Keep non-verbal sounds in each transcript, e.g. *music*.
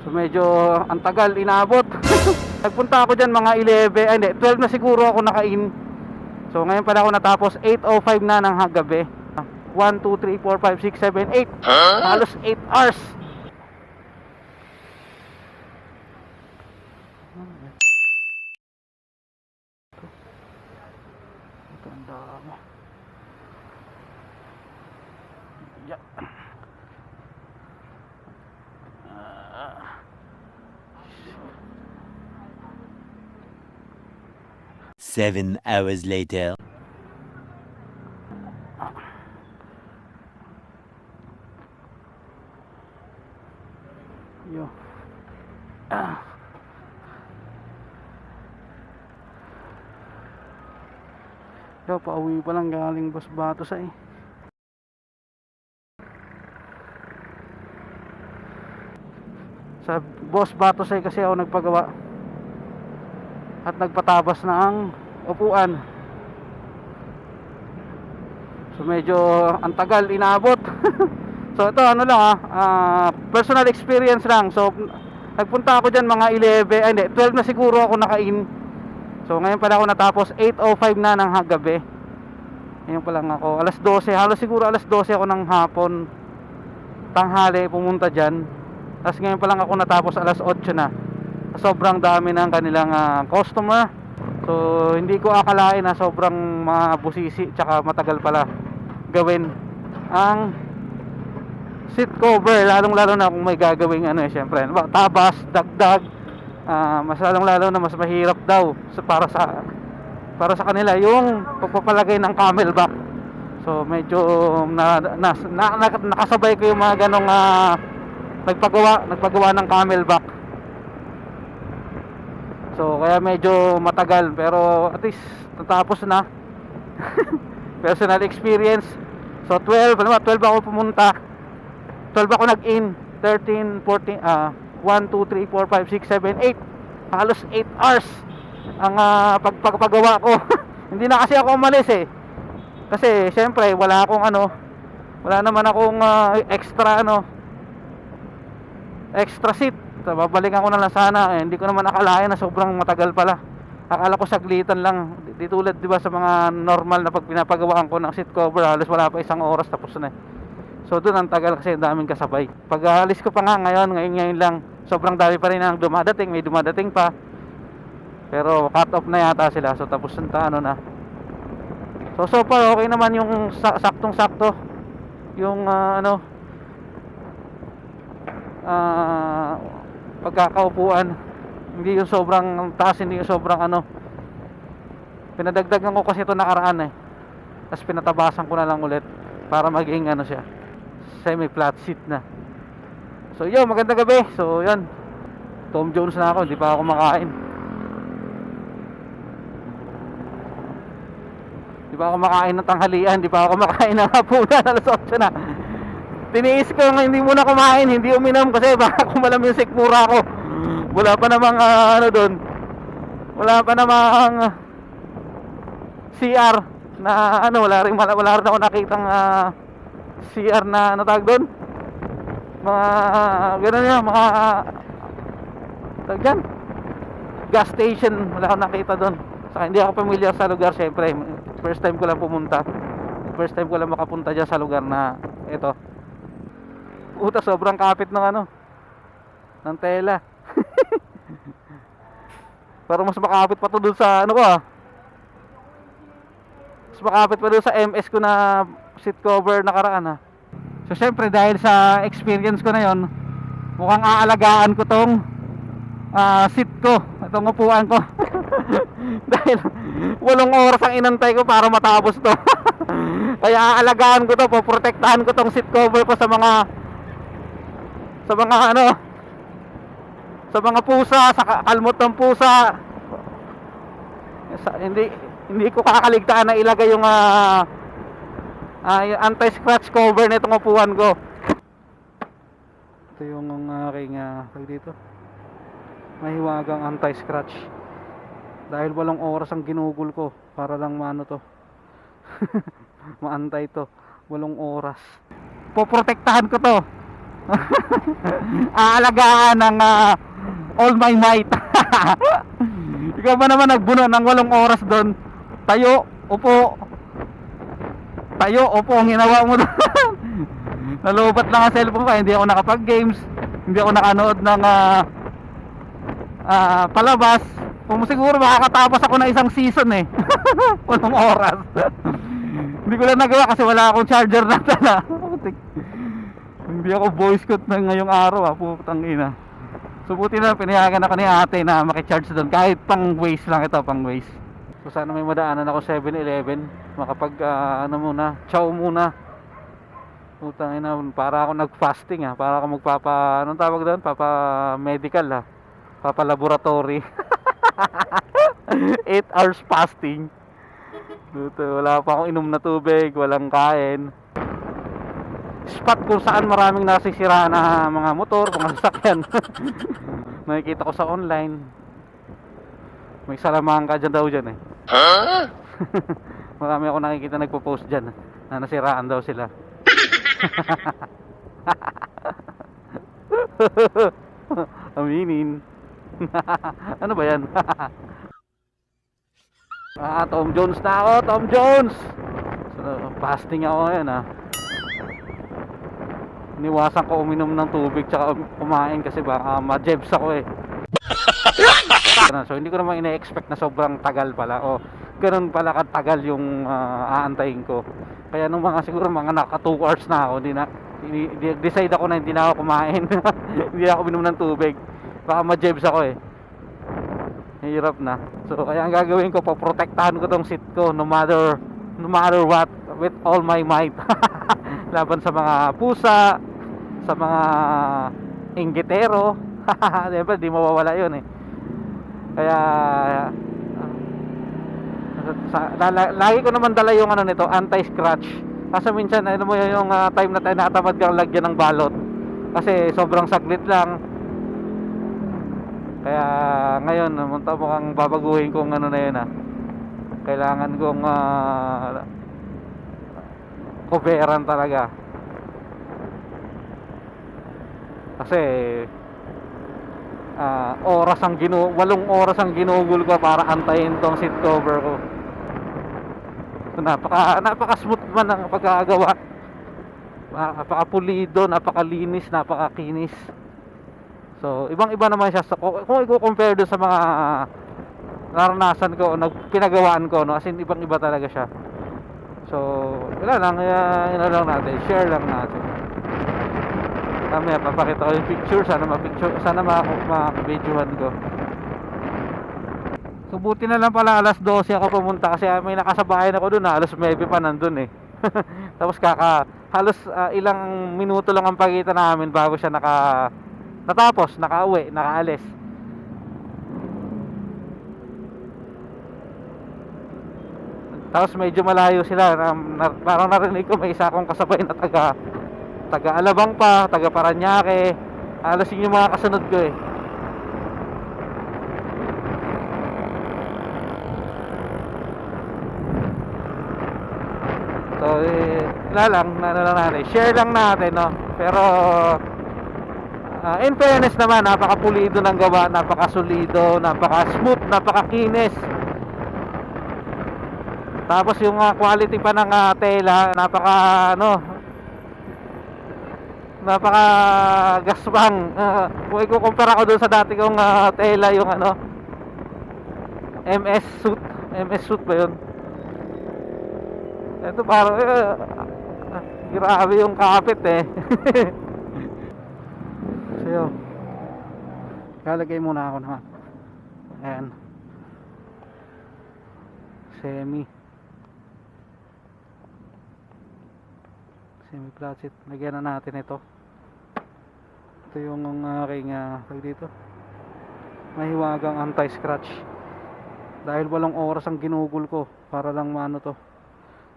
So medyo ang tagal inabot. *laughs* Nagpunta ako dyan mga 11, ay hindi, 12 na siguro ako naka-in. So ngayon pala ako natapos, 8.05 na ng gabi. 1, 2, 3, 4, 5, 6, 7, 8. Halos 8 hours. Ito ang dami. Yeah. Seven hours later. Yo. Ah. Yo, pauwi pa lang galing Boss Bato sa eh. Sa Boss Bato sa kasi ako nagpagawa. At nagpatabas na ang upuan. So medyo ang tagal inabot. *laughs* so ito ano lang ah, ah, personal experience lang. So nagpunta ako diyan mga 11, ay hindi, 12 na siguro ako naka-in. So ngayon pala ako natapos 8:05 na ng ha- gabi. Ngayon pa lang ako, alas 12, halos siguro alas 12 ako ng hapon. Tanghali pumunta diyan. Tapos ngayon pa lang ako natapos alas 8 na. Sobrang dami ng kanilang ah, customer. So hindi ko akalain na sobrang mabusisi tsaka matagal pala gawin ang seat cover lalong lalo na kung may gagawing ano eh syempre ba, tabas, dagdag ah, mas lalong lalo na mas mahirap daw para sa para sa kanila yung pagpapalagay ng camelback so medyo na, na, na, na- nakasabay ko yung mga ganong ah, nagpagawa nagpagawa ng camelback so kaya medyo matagal pero at least natapos na. *laughs* Personal experience. So 12 ano ba? 12 ako pumunta. 12 ako nag-in. 13, 14, ah 1, 2, 3, 4, 5, 6, 7, 8 halos 8 hours ang ah, pagpagpagawa ko. *laughs* Hindi na kasi ako umalis eh. Kasi syempre wala akong ano wala naman akong ah, extra ano extra seat so, babalikan ko na lang sana eh, hindi ko naman akalain na sobrang matagal pala akala ko saglitan lang di, di tulad di ba sa mga normal na pag pinapagawaan ko ng seat cover halos wala pa isang oras tapos na eh. So doon ang tagal kasi ang daming kasabay. Pag alis ko pa nga ngayon, ngayon ngayon lang, sobrang dami pa rin ang dumadating, may dumadating pa. Pero cut off na yata sila, so tapos na ano na. So so far okay naman yung sa- saktong-sakto. Yung ah, ano ah pagkakaupuan. Hindi yung sobrang taas, hindi yung sobrang ano. Pinadagdagan ko kasi ito nakaraan eh. Tapos pinatabasan ko na lang ulit para maging ano siya semi flat seat na so yun magandang gabi so yun Tom Jones na ako hindi pa ako makain hindi pa ako makain ng tanghalian hindi pa ako makain ng hapunan *laughs* alas 8 na tiniis ko nga hindi muna kumain hindi uminom kasi *laughs* baka kumalam yung sikmura ko. Wala pa namang ah, ano doon wala pa namang ah, CR na ano wala rin wala, wala rin ako nakitang ah, CR na ano tawag doon mga gano'n yan mga tawag dyan? Gas station wala akong nakita doon saka hindi ako familiar sa lugar syempre. First time ko lang pumunta. First time ko lang makapunta dyan sa lugar na ito puta sobrang kapit ng ano ng tela *laughs* pero mas makapit pa to doon sa ano ko ah mas makapit pa doon sa MS ko na seat cover nakaraan ha. So syempre dahil sa experience ko na yon, mukhang aalagaan ko tong ah, seat ko, itong upuan ko. *laughs* dahil walong oras ang inantay ko para matapos to. *laughs* Kaya aalagaan ko to, poprotektahan ko tong seat cover ko sa mga sa mga ano sa mga pusa, sa ka- kalmot ng pusa. Sa, hindi hindi ko kakaligtaan na ilagay yung ah, yung anti-scratch cover nitong upuan ko. Ito yung aking uh, dito. Mahiwagang anti-scratch. Dahil walong oras ang ginugol ko para lang maano to. *laughs* Maantay to. Walong oras. Poprotektahan ko to. *laughs* Aalagaan ng ah, all my might. *laughs* Ikaw ba naman nagbuno ng walong oras doon? Tayo, upo. Tayo, upo ang ginawa mo doon. *laughs* Nalubat lang ang cellphone ko, hindi ako nakapag-games, hindi ako nakanood ng ah, ah, palabas. Kung siguro makakatapos ako na isang season eh. Walong oras. hindi ko lang nagawa kasi wala akong charger na tala. Hindi ako voice coat na ngayong araw ah, putang ina. So buti na pinayagan ako ni ate na makicharge doon kahit pang waste lang ito, pang waste. So sana may madaanan ako 7-Eleven, makapag ah, ano muna, chow muna. Putang ina, para ako nag-fasting ah, para ako magpapa anong tawag doon? Papa medical ah. Papa laboratory. *laughs* 8 hours fasting. Dito, wala pa akong inom na tubig, walang kain. Spot kung saan maraming nasisira na mga motor, mga *laughs* sasakyan. Nakikita ko sa online. May salamangka dyan daw dyan eh. *laughs* Marami ako nakikita nagpo-post dyan na nasiraan daw sila. *laughs* Aminin. ano ba yan? ah, Tom Jones na ako, Tom Jones! So, fasting ako ngayon ah. Iniwasan ko uminom ng tubig tsaka um- kumain kasi baka ma-jebs ako eh. *laughs* So hindi ko naman ina-expect na sobrang tagal pala o ganun pala katagal yung ah, aantayin ko. Kaya nung mga siguro mga naka 2 hours na ako, hindi na hindi- di- decide ako na hindi na ako kumain. *laughs* hindi na ako uminom ng tubig. Baka ma-jebs ako eh. Hirap na. So kaya ang gagawin ko, poprotektahan ko tong seat ko no matter no matter what with all my might. *laughs* Laban sa mga pusa, sa mga inggitero. Siyempre, *laughs* di mawawala yun eh. Kaya sa, lala- lagi ko naman dala yung ano nito, anti-scratch. Kasi minsan, ano mo yun, yung ah, time na tayo kang lagyan ng balot. Kasi sobrang saglit lang. Kaya ngayon, munta mukhang babaguhin kong ano na yun ah. Kailangan kong uh, coveran talaga. Kasi ah, oras ang ginu walong oras ang ginugol ko para antayin tong seat cover ko. So, napaka napaka smooth man ang pagkagawa. Napaka pulido, napakalinis, napakakinis. So, ibang-iba naman siya sa kung i-compare doon sa mga naranasan ko, nag pinagawaan ko, no, as in ibang-iba talaga siya. So, wala lang, uh, lang natin, share lang natin. Mamaya papakita ko yung picture, sana ma-picture, sana ma-videohan ko. So buti na lang pala alas 12 ako pumunta kasi may nakasabayan ako doon, alas 9 pa nandun eh. *laughs* Tapos kaka halos ah, ilang minuto lang ang pagitan namin bago siya naka natapos, nakauwi, nakaalis. Tapos medyo malayo sila, na, na- parang narinig ko may isa akong kasabay na taga taga Alabang pa, taga Paranaque. Alas yun yung mga kasunod ko eh. So, eh, wala lang, na, ano lang natin. Share lang natin, no? Pero, ah, in fairness naman, napaka-pulido ng gawa, napaka-solido, napaka-smooth, napaka-kinis. Tapos yung ah, quality pa ng ah, tela, napaka, ano, napaka gasbang. Uh, kung ikukumpara ko doon sa dati kong ah, tela, yung ano, MS suit. MS suit ba yun? Ito parang, eh, ah, grabe yung kapit eh. *laughs* so yun. Lalagay muna ako naman. Ayan. Semi. Semi flat Lagyan na natin ito. Ito yung aking uh, dito. Mahiwagang anti-scratch. Dahil walong oras ang ginugol ko para lang maano to.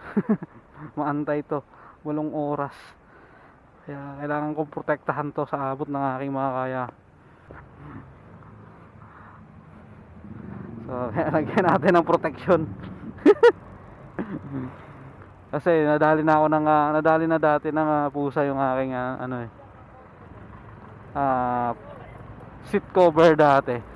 *laughs* maantay to walong oras kaya kailangan kong protektahan to sa abot ng aking mga kaya so *laughs* lagyan natin ng protection kasi nadali na ako ng uh, nadali na dati ng uh, pusa yung aking uh, ano eh. Uh, seat cover dati.